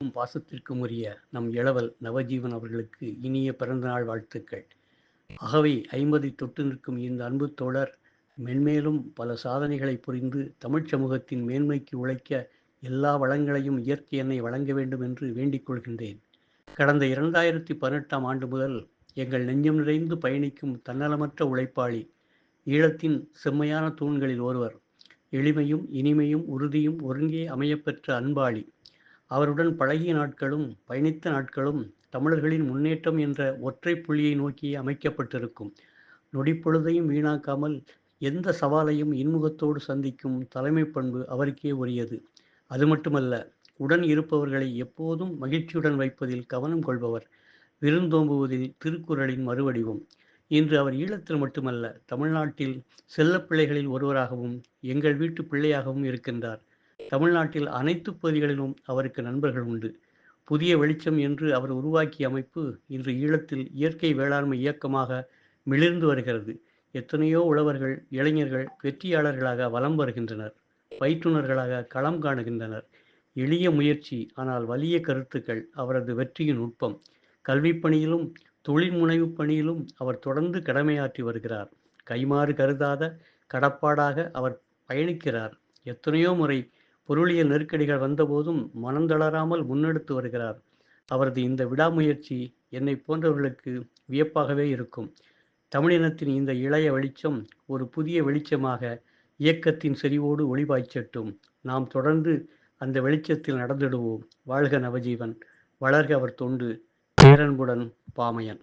பாசத்திற்கும் உரிய நம் இளவல் நவஜீவன் அவர்களுக்கு இனிய பிறந்தநாள் வாழ்த்துக்கள். ஆகவே ஐம்பதை தொட்டு நிற்கும் இந்த அன்பு தோழர் மென்மேலும் பல சாதனைகளை புரிந்து தமிழ்ச் சமூகத்தின் மேன்மைக்கு உழைக்க எல்லா வளங்களையும் இயற்கை எண்ணெய் வழங்க வேண்டும் என்று வேண்டிக் கொள்கின்றேன். கடந்த இரண்டாயிரத்தி பதினெட்டாம் ஆண்டு முதல் எங்கள் நெஞ்சம் நிறைந்து பயணிக்கும் தன்னலமற்ற உழைப்பாளி ஈழத்தின் செம்மையான தூண்களில் ஒருவர் எளிமையும் இனிமையும் உறுதியும் ஒருங்கே அமையப்பெற்ற அன்பாளி அவருடன் பழகிய நாட்களும் பயணித்த நாட்களும் தமிழர்களின் முன்னேற்றம் என்ற ஒற்றை புள்ளியை நோக்கி அமைக்கப்பட்டிருக்கும். நொடிப்பொழுதையும் வீணாக்காமல் எந்த சவாலையும் இன்முகத்தோடு சந்திக்கும் தலைமை பண்பு அவருக்கே உரியது. அது மட்டுமல்ல உடன் இருப்பவர்களை எப்போதும் மகிழ்ச்சியுடன் வைப்பதில் கவனம் கொள்பவர். விருந்தோம்புவதில் திருக்குறளின் மறுவடிவம். இன்று அவர் ஈழத்தில் மட்டுமல்ல தமிழ்நாட்டில் செல்லப்பிள்ளைகளில் ஒருவராகவும் எங்கள் வீட்டு பிள்ளையாகவும் இருக்கின்றார். தமிழ்நாட்டில் அனைத்து பகுதிகளிலும் அவருக்கு நண்பர்கள் உண்டு. புதிய வெளிச்சம் என்று அவர் உருவாக்கிய அமைப்பு இன்று ஈழத்தில் இயற்கை வேளாண்மை இயக்கமாக மிளிர்ந்து வருகிறது. எத்தனையோ உழவர்கள் இளைஞர்கள் வெற்றியாளர்களாக வலம் வருகின்றனர். பயிற்றுனர்களாக களம் காணுகின்றனர். எளிய முயற்சி ஆனால் வலிய கருத்துக்கள் அவரது வெற்றியின் நுட்பம். கல்வி பணியிலும் தொழில் முனைவு பணியிலும் அவர் தொடர்ந்து கடமையாற்றி வருகிறார். கைமாறு கருதாத கடப்பாடாக அவர் பயணிக்கிறார். எத்தனையோ முறை பொருளியல் நெருக்கடிகள் வந்தபோதும் மனந்தளராமல் முன்னெடுத்து வருகிறார். அவரது இந்த விடாமுயற்சி என்னை போன்றவர்களுக்கு வியப்பாகவே இருக்கும். தமிழினத்தின் இந்த இளைய வெளிச்சம் ஒரு புதிய வெளிச்சமாக இயக்கத்தின் செறிவோடு ஒளிபாய்ச்சட்டும் நாம் தொடர்ந்து அந்த வெளிச்சத்தில் நடந்திடுவோம். வாழ்க நவஜீவன். வளர்க அவர் தொண்டு. பேரன்புடன் பாமையன்.